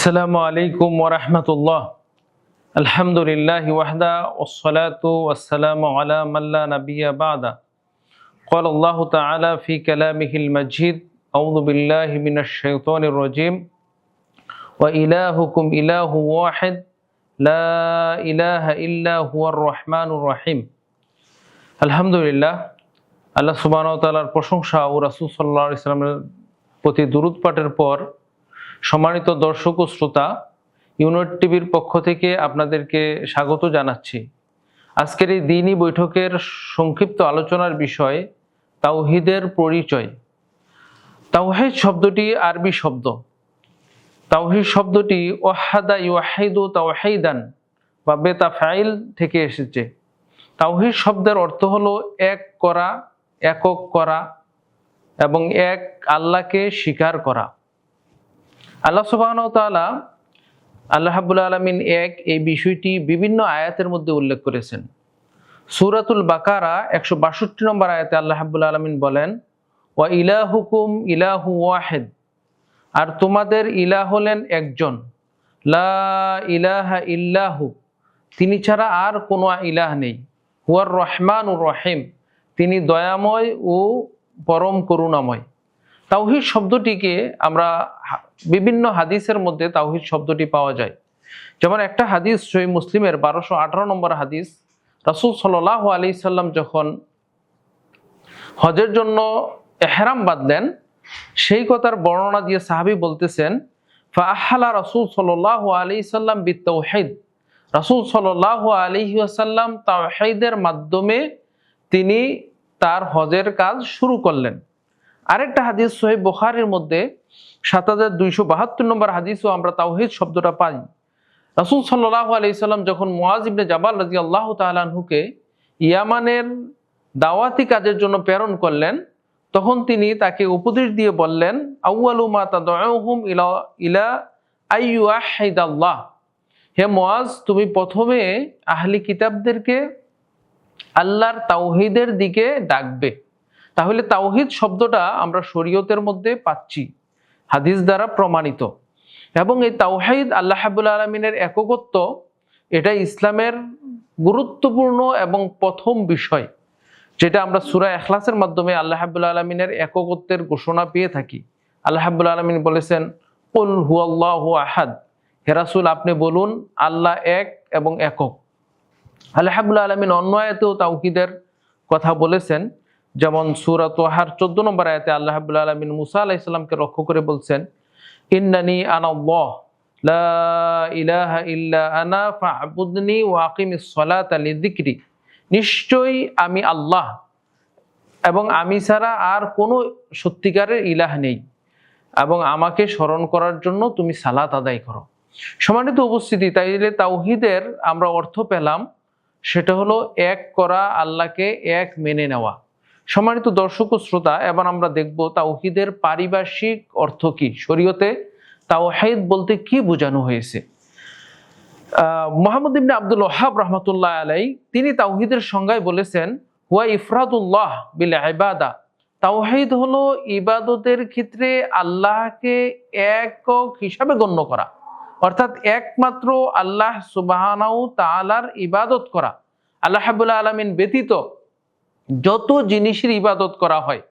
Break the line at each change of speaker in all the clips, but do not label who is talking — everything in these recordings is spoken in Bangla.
السلام عليكم ورحمة الله الحمد لله وحده والصلاة والسلام على من لا نبي بعده قال الله تعالى في كلامه المجيد أعوذ بالله من الشيطان الرجيم وإلهكم إله واحد لا إله إلا هو الرحمن الرحيم الحمد لله আল্লাহ সুবাহ তালার প্রশংসা ও রাসুল সাল্লাহ ইসলামের প্রতি দুরুদ পাঠের পর সম্মানিত দর্শক ও শ্রোতা ইউনিট টিভির পক্ষ থেকে আপনাদেরকে স্বাগত জানাচ্ছি। আজকের এই দিনই বৈঠকের সংক্ষিপ্ত আলোচনার বিষয় তাওহিদের পরিচয়। তাওহিদ শব্দটি আরবি শব্দ। তাওহিদ শব্দটি ওয়াহাদা ইউহাইদু তাওহাইদান বা বেতা ফাইল থেকে এসেছে। তাওহিদ শব্দের অর্থ হলো এক করা, একক করা এবং এক আল্লাহকে স্বীকার করা। আল্লাহ সুবাহন তালা আল্লাহ হাবুল আলমিন এক এই বিষয়টি বিভিন্ন আয়াতের মধ্যে উল্লেখ করেছেন। সুরাতুল বাকারা একশো বাষট্টি নম্বর আয়াতে আল্লাহ হাবুল আলমিন বলেন, ওয়া ইলাহুকুম ইলাহু ওয়াহেদ আর তোমাদের ইলা হলেন একজন। লা ইলাহা ইল্লাহু তিনি ছাড়া আর কোনো ইলাহ নেই। হুয়ার রহমান ও রহিম তিনি দয়াময় ও পরম করুণাময়। তাওহিদ শব্দটিকে আমরা বিভিন্ন হাদিসের মধ্যে তাওহিদ শব্দটি পাওয়া যায়। যেমন একটা হাদিস সই মুসলিমের বারোশো আঠারো নম্বর হাদিস, রাসুল সাল্লাহ আলি সাল্লাম যখন হজের জন্য এহরাম বাঁধলেন, সেই কথার বর্ণনা দিয়ে সাহাবি বলতেছেন ফাহালা রাসুল সাল্লাহ আলি সাল্লাম বিত্তাউহিদ রাসুল সাল্লাহ আলি আসাল্লাম তাওহিদের মাধ্যমে তিনি তার হজের কাজ শুরু করলেন। আরেকটা হাদিস সোহেব বুখারির মধ্যে সাত হাজার দুইশো বাহাত্তর নম্বর হাদিসও আমরা তাওহিদ শব্দটা পাই। রাসুল সাল্লাহ আলি সাল্লাম যখন মুআজ ইবনে জাবাল রাজি আল্লাহ তালাহুকে ইয়ামানের দাওয়াতি কাজের জন্য প্রেরণ করলেন, তখন তিনি তাকে উপদেশ দিয়ে বললেন আউআলু মা তাদউহুম ইলা ইলা হে মোয়াজ তুমি প্রথমে আহলি কিতাবদেরকে আল্লাহর তাওহিদের দিকে ডাকবে। তাহলে তাওহিদ শব্দটা আমরা শরীয়তের মধ্যে পাচ্ছি, হাদিস দ্বারা প্রমাণিত। এবং এই তাওহিদ আল্লাহ হাবুল আলমিনের এককত্ব, এটা ইসলামের গুরুত্বপূর্ণ এবং প্রথম বিষয়, যেটা আমরা সুরা এখলাসের মাধ্যমে আল্লাহ হাবুল আলমিনের এককত্বের ঘোষণা পেয়ে থাকি। আল্লাহ হাবুল আলমিন বলেছেন উল হু আল্লাহ আহাদ হেরাসুল আপনি বলুন, আল্লাহ এক এবং একক। আল্লাহ হাবুল আলমিন অন্য আয়াতেও তাওহিদের কথা বলেছেন যেমন সুরাত ওয়াহার চোদ্দ নম্বর আয়াতে আল্লাহ আলমিন মুসা আলাহ ইসলামকে লক্ষ্য করে বলছেন, ইন্নানি আনাল্লাহ লা ইলাহা সালাতা লিযিকরি। নিশ্চয়ই আমি আল্লাহ এবং আমি ছাড়া আর কোনো সত্যিকারের ইলাহ নেই এবং আমাকে স্মরণ করার জন্য তুমি সালাত আদায় করো। সমানিত উপস্থিতি, তাইলে তাওহিদের আমরা অর্থ পেলাম, সেটা হলো এক করা আল্লাহকে এক মেনে নেওয়া। সম্মানিত দর্শক ও শ্রোতা, এবার আমরা দেখব তাওহিদের পারিভাষিক অর্থ কি? শরীয়তে তাওহিদ বলতে কি বোঝানো হয়েছে? মোহাম্মদ ইবনে আব্দুল ওহাব রহমতুল্লাহ আলাই তিনি তাওহিদের সংজ্ঞায় বলেছেন, হুয়া ইফরাদুল্লাহ বিল ইবাদা। তাওহিদ হলো ইবাদতের ক্ষেত্রে আল্লাহকে একক হিসাবে গণ্য করা, অর্থাৎ একমাত্র আল্লাহ সুবাহানাউ তাআলার ইবাদত করা। আল্লাহ হাবুল্লাহ আলমিন ব্যতীত যত জিনিসের ইবাদত করা হয়,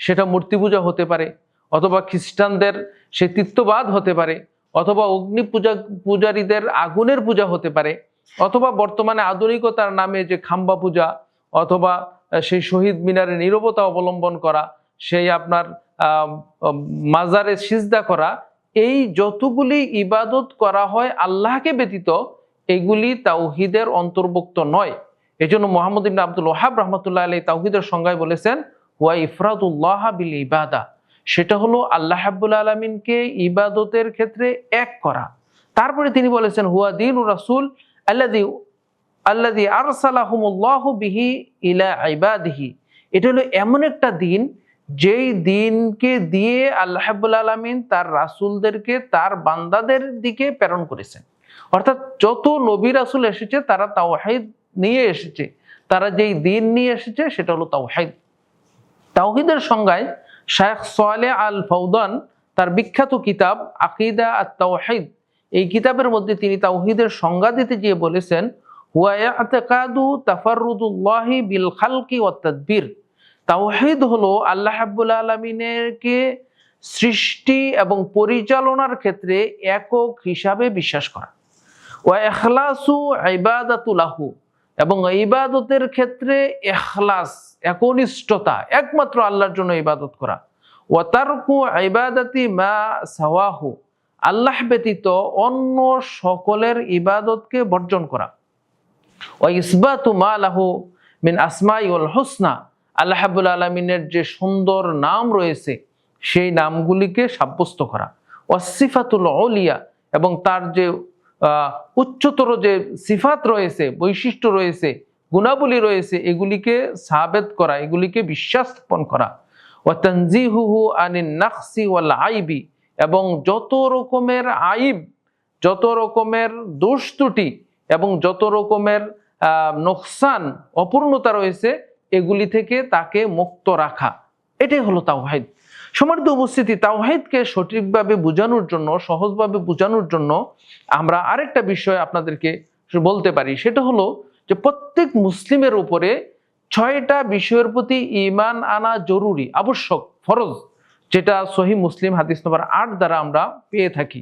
সেটা মূর্তি পূজা হতে পারে, অথবা খ্রিস্টানদের সে তিত্ববাদ হতে পারে, অথবা অগ্নি পূজা, পূজারীদের আগুনের পূজা হতে পারে, অথবা বর্তমানে আধুনিকতার নামে যে খাম্বা পূজা, অথবা সেই শহীদ মিনারে নীরবতা অবলম্বন করা, সেই আপনার মাজারে সিজদা করা, এই যতগুলি ইবাদত করা হয় আল্লাহকে ব্যতীত, এগুলি তাওহিদের অন্তর্ভুক্ত নয়। এজন্য মোহাম্মদ ইবনে আব্দুল ওহাব রহমতুল্লাহ আলী তাওহিদের সংজ্ঞায় বলেছেন ওয়া ইফরাদুল্লাহ বিল ইবাদা সেটা হলো আল্লাহ হাব্বুল আলমিনকে ইবাদতের ক্ষেত্রে এক করা। তারপরে তিনি বলেছেন, হুয়া দিন রাসুল আল্লাদি আল্লাদি আরসালাহুমুল্লাহ বিহি ইলা ইবাদিহি এটা হলো এমন একটা দিন, যেই দিনকে দিয়ে আল্লাহ হাব্বুল আলমিন তার রাসূলদেরকে, তার বান্দাদের দিকে প্রেরণ করেছেন। অর্থাৎ যত নবী রাসূল এসেছে, তারা তাওহিদ নিয়ে এসেছে। তারা যেই দিন নিয়ে এসেছে সেটা হলো তাওহিদ। তাওহিদের সংজ্ঞায় শায়েখ সোয়ালে আল ফৌদান তার বিখ্যাত কিতাব আকিদা আত তাওহিদ এই কিতাবের মধ্যে তিনি তাওহিদের সংজ্ঞা দিতে গিয়ে বলেছেন, হুয়া ইয়াতাকাদু তাফাররুদুল্লাহি বিল খালকি ওয়াত তাদবির। তাওহিদ হলো আল্লাহ রাব্বুল আলামিনেরকে সৃষ্টি এবং পরিচালনার ক্ষেত্রে একক হিসাবে বিশ্বাস করা। ওয়া ইখলাসু ইবাদাতুলাহু এবং ইবাদতের ক্ষেত্রে এখলাস, একনিষ্ঠতা, একমাত্র আল্লাহর জন্য ইবাদত করা। ওয়া তারকু ইবাদাতি মা সাওয়াহু, আল্লাহ ব্যতীত অন্য সকলের ইবাদতকে বর্জন করা। ও ইসবাতু মা লাহু মিন আসমাই ওয়াল হুসনা, আল্লাহ হাবুল আলমিনের যে সুন্দর নাম রয়েছে, সেই নামগুলিকে সাব্যস্ত করা। ওয়াসিফাতুল অলিয়া এবং তার যে উচ্চতর যে সিফাত রয়েছে, বৈশিষ্ট্য রয়েছে, গুণাবলী রয়েছে, এগুলিকে সাবেত করা, এগুলিকে বিশ্বাস স্থাপন করা। ও তনজিহুহু আনিন নাকসি ওয়াল আইবি, এবং যত রকমের আইব, যত রকমের দোষ ত্রুটি এবং যত রকমের নোকসান, অপূর্ণতা রয়েছে, এগুলি থেকে তাকে মুক্ত রাখা। এটাই হলো তাওহাইদ সমার্থ উপস্থিতি তাওহাইদকে সঠিকভাবে বোঝানোর জন্য, সহজভাবে বোঝানোর জন্য আমরা আরেকটা বিষয় আপনাদেরকে বলতে পারি। সেটা হলো যে প্রত্যেক মুসলিমের উপরে ছয়টা বিষয়ের প্রতি ইমান আনা জরুরি, আবশ্যক, ফরজ, যেটা সহি মুসলিম হাদিস নম্বর আট দ্বারা আমরা পেয়ে থাকি।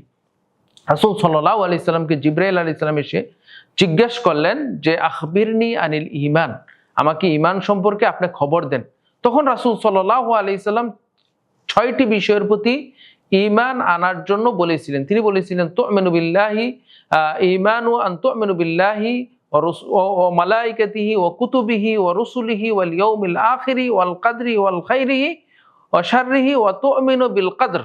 রাসুল সাল্লাহ আলি সাল্লামকে জিব্রাইল আলি সাল্লাম এসে জিজ্ঞেস করলেন যে, আখবিরনি আনিল ইমান আমাকে ইমান সম্পর্কে আপনি খবর দেন। তখন রাসুল সাল্লাহ আলি সাল্লাম ছয়টি বিষয়ের প্রতি ইমান আনার জন্য বলেছিলেন। তিনি বলেছিলেন তো মেনুবিল্লাহি ইমান ও আন্ত মেনুবিল্লাহি ও মালাইকাতিহি ও কুতুবিহি ও রসুলিহি ওয়াল ইয়ৌমিল আখিরি ওয়াল কাদরি ওয়াল খাইরিহি ও শারিহি ও তো বিল কাদর।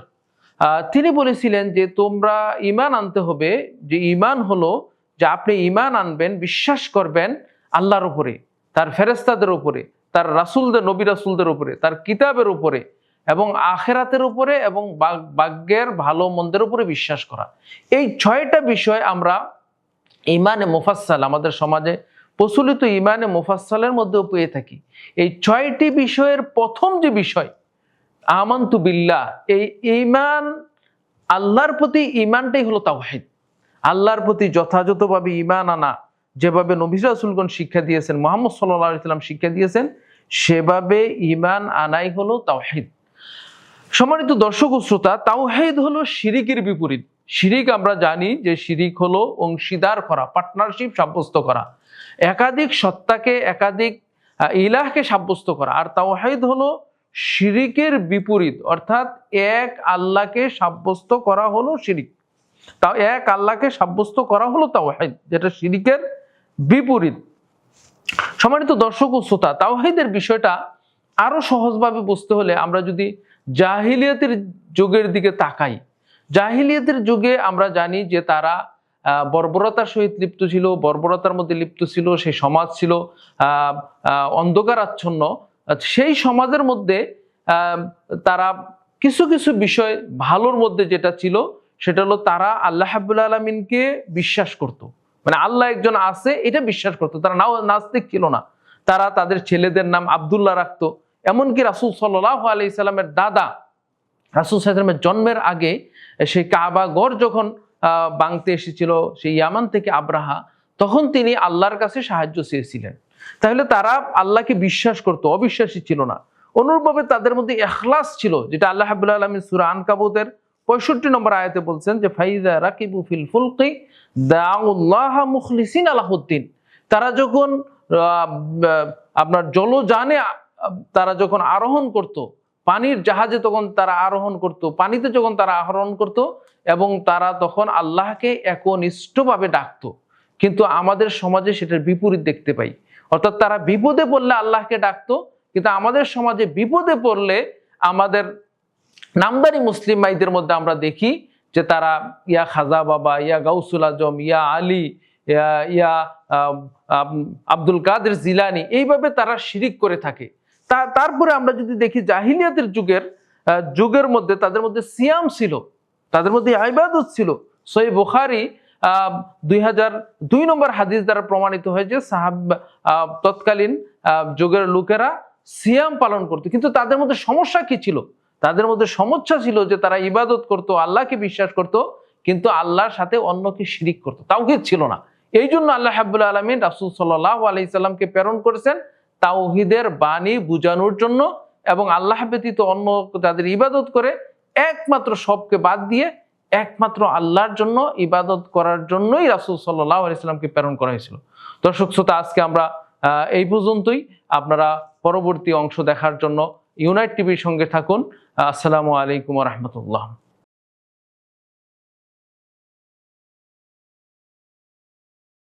তিনি বলেছিলেন যে, তোমরা ইমান আনতে হবে, যে ইমান হলো যে আপনি ইমান আনবেন, বিশ্বাস করবেন আল্লাহর উপরে, তার ফেরেস্তাদের উপরে, তার রাসুলদের, নবী রাসুলদের উপরে, তার কিতাবের উপরে এবং আখেরাতের উপরে এবং বাগ- ভাগ্যের ভালো মন্দের উপরে বিশ্বাস করা। এই ছয়টা বিষয় আমরা ইমানে মুফাসাল আমাদের সমাজে প্রচলিত ইমানে মুফাসালের মধ্যেও পেয়ে থাকি। এই ছয়টি বিষয়ের প্রথম যে বিষয়, আমান্তু বিল্লাহ, এই ইমান, আল্লাহর প্রতি ইমানটাই হলো তাওহিদ। আল্লাহর প্রতি যথাযথভাবে ইমান আনা, যেভাবে নবিজ রাসুলগণ শিক্ষা দিয়েছেন, মোহাম্মদ সাল্লাহ ইসলাম শিক্ষা দিয়েছেন, সেভাবে ইমান আনাই হলো তাওহিদ। সম্মানিত দর্শক ও শ্রোতা, তাওহিদ হলো শিরিকের বিপরীত। শিরিক আমরা জানি যে শিরিক হলো অংশীদার করা পার্টনারশিপ সাব্যস্ত করা। একাধিক সত্তাকে, একাধিক ইলাহকে সাব্যস্ত করা। আর তাওহিদ হলো শিরিকের বিপরীত, অর্থাৎ এক আল্লাহকে সাব্যস্ত করা হলো শিরিক। তাও এক আল্লাহকে সাব্যস্ত করা হলো তাওহিদ, যেটা শিরিকের বিপরীত। সম্মানিত দর্শক ও শ্রোতা, তাওহিদের বিষয়টা আরও সহজভাবে বুঝতে হলে আমরা যদি জাহিলিয়াতের যুগের দিকে তাকাই। জাহিলিয়াতের যুগে আমরা জানি যে তারা বর্বরতার সহিত লিপ্ত ছিল, বর্বরতার মধ্যে লিপ্ত ছিল সেই সমাজ ছিল অন্ধকার আচ্ছন্ন সেই সমাজের মধ্যে তারা কিছু কিছু বিষয় ভালোর মধ্যে যেটা ছিল, সেটা হলো তারা আল্লাহ হাবুল আলমিনকে বিশ্বাস করত। মানে আল্লাহ একজন আছে, এটা বিশ্বাস করতো। তারা নাও, নাস্তিক ছিল না। তারা তাদের ছেলেদের নাম আবদুল্লাহ রাখতো। এমনকি রাসুল সাল্লাহ আলি সাল্লামের দাদা, রাসুল সাল্লামের জন্মের আগে সেই কাবা গড় যখন বাংতে এসেছিল, সেই ইয়ামান থেকে আব্রাহা, তখন তিনি আল্লাহর কাছে সাহায্য চেয়েছিলেন। তাহলে তারা আল্লাহকে বিশ্বাস করতো, অবিশ্বাসী ছিল না। অনুরূপভাবে তাদের মধ্যে এখলাস ছিল, যেটা আল্লাহ হাবুল্লাহ আলমী সুরা আনকাবুতের পঁয়ষট্টি নম্বর আয়াতে বলছেন যে, ফাইজা রাকিবু ফিল ফুলকি দাউল্লাহ মুখলিসিন আলাহুদ্দিন তারা যখন আপনার জলযানে তারা যখন আরোহণ করত, পানির জাহাজে তখন তারা আরোহণ করত, পানিতে যখন তারা আহরণ করত এবং তারা তখন আল্লাহকে একনিষ্ঠভাবে ডাকতো। কিন্তু আমাদের সমাজে সেটার বিপরীত দেখতে পাই। অর্থাৎ তারা বিপদে পড়লে আল্লাহকে ডাকতো, কিন্তু আমাদের সমাজে বিপদে পড়লে আমাদের নামদারি মুসলিম মাইদের মধ্যে আমরা দেখি যে তারা, ইয়া খাজা বাবা, ইয়া গাউসুল আজম, ইয়া আলী, ইয়া আব্দুল কাদের জিলানি, এইভাবে তারা শিরিক করে থাকে। তারপরে আমরা যদি দেখি জাহিলিয়াতের যুগের যুগের মধ্যে তাদের মধ্যে সিয়াম ছিল, তাদের মধ্যে আইবাদত ছিল। সই বুখারি দুই হাজার দুই নম্বর হাদিস দ্বারা প্রমাণিত হয়েছে সাহাব তৎকালীন যুগের লোকেরা সিয়াম পালন করতো। কিন্তু তাদের মধ্যে সমস্যা কি ছিল? তাদের মধ্যে সমস্যা ছিল যে তারা ইবাদত করত, আল্লাহকে বিশ্বাস করত, কিন্তু আল্লাহর সাথে অন্যকে শিরিক করতো। তাওহিদ ছিল না। এই জন্য আল্লাহ হাবুল আলমিন রাসুল সাল্লাহ আলাইসাল্লামকে প্রেরণ করেছেন তাওহিদের বাণী বুঝানোর জন্য এবং আল্লাহ ব্যতীত অন্য যাদের ইবাদত করে একমাত্র সবকে বাদ দিয়ে একমাত্র আল্লাহর জন্য ইবাদত করার জন্যই রাসুল সাল্লাহ আলাইসাল্লামকে প্রেরণ করা হয়েছিল। দর্শক শ্রোতা, আজকে আমরা এই পর্যন্তই। আপনারা পরবর্তী অংশ দেখার জন্য ইউনাইট টিভির সঙ্গে থাকুন। আসসালামু আলাইকুম রহমতুল্লাহ।